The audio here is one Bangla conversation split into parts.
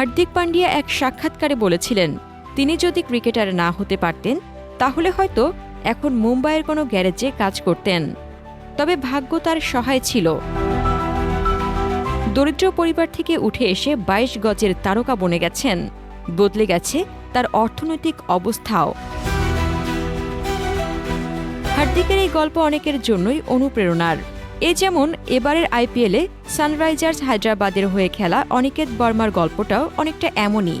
হার্দিক পান্ডিয়া এক সাক্ষাৎকারে বলেছিলেন, তিনি যদি ক্রিকেটার না হতে পারতেন, তাহলে হয়তো এখন মুম্বাইয়ের কোনো গ্যারেজে কাজ করতেন। তবে ভাগ্য তার সহায় ছিল। দরিদ্র পরিবার থেকে উঠে এসে ২২ গজের তারকা বনে গেছেন। বদলে গেছে তার অর্থনৈতিক অবস্থাও। হার্দিকের এই গল্প অনেকের জন্যই অনুপ্রেরণার। এ যেমন এবারের আইপিএলে সানরাইজার্স হায়দ্রাবাদের হয়ে খেলা অনিকেত বর্মার গল্পটাও অনেকটা এমনই।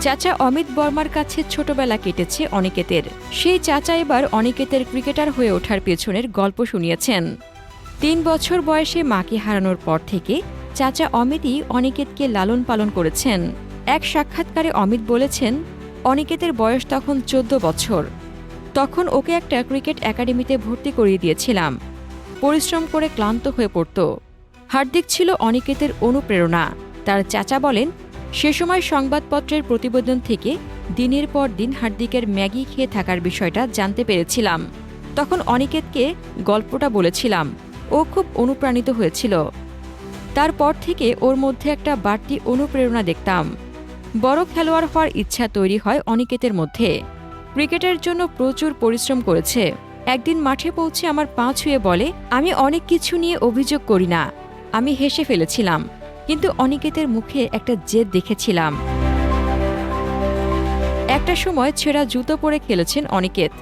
চাচা অমিত বর্মার কাছে ছোটবেলা কেটেছে অনিকেতের। সেই চাচা এবার অনিকেতের ক্রিকেটার হয়ে ওঠার পেছনের গল্প শুনিয়েছেন। তিন বছর বয়সে মাকে হারানোর পর থেকে চাচা অমিতই অনিকেতকে লালন পালন করেছেন। এক সাক্ষাৎকারে অমিত বলেছেন, অনিকেতের বয়স তখন চোদ্দ বছর। তখন ওকে একটা ক্রিকেট একাডেমিতে ভর্তি করিয়ে দিয়েছিলাম। পরিশ্রম করে ক্লান্ত হয়ে পড়ত। হার্দিক ছিল অনিকেতের অনুপ্রেরণা। তার চাচা বলেন, সে সময় সংবাদপত্রের প্রতিবেদন থেকে দিনের পর দিন হার্দিকের ম্যাগি খেয়ে থাকার বিষয়টা জানতে পেরেছিলাম। তখন অনিকেতকে গল্পটা বলেছিলাম। ও খুব অনুপ্রাণিত হয়েছিল। তারপর থেকে ওর মধ্যে একটা বাড়তি অনুপ্রেরণা দেখতাম। বড় খেলোয়াড় হওয়ার ইচ্ছা তৈরি হয় অনিকেতের মধ্যে। ক্রিকেটের জন্য প্রচুর পরিশ্রম করেছে। একদিন মাঠে পৌঁছে আমার পা ছুঁয়ে বলে, আমি অনেক কিছু নিয়ে অভিযোগ করি না। আমি হেসে ফেলেছিলাম, কিন্তু অনিকেতের মুখে একটা জেদ দেখেছিলাম। একটা সময় ছেঁড়া জুতো পরে খেলেছেন অনিকেত।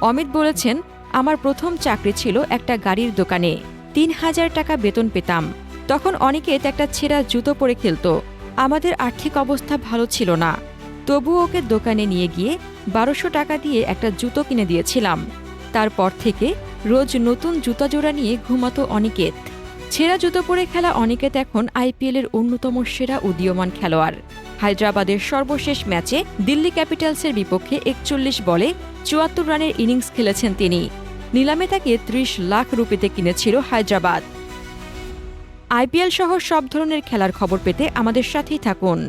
অমিত বলেছেন, আমার প্রথম চাকরি ছিল একটা গাড়ির দোকানে। তিন হাজার টাকা বেতন পেতাম। তখন অনিকেত একটা ছেঁড়া জুতো পরে খেলতো। আমাদের আর্থিক অবস্থা ভালো ছিল না। তবু ওকে দোকানে নিয়ে গিয়ে বারোশো টাকা দিয়ে একটা জুতো কিনে দিয়েছিলাম। তারপর থেকে রোজ নতুন জুতা জোড়া নিয়ে ঘুমাতো অনিকেত। ছেঁড়া জুতো পরে খেলা অনিকেত এখন আইপিএলের অন্যতম সেরা উদীয়মান খেলোয়াড়। হায়দ্রাবাদের সর্বশেষ ম্যাচে দিল্লি ক্যাপিটালসের বিপক্ষে একচল্লিশ বলে চুয়াত্তর রানের ইনিংস খেলেছেন তিনি। নিলামে তাকে ত্রিশ লাখ রুপিতে কিনেছিল হায়দ্রাবাদ। আইপিএল সহ সব ধরনের খেলার খবর পেতে আমাদের সাথেই থাকুন।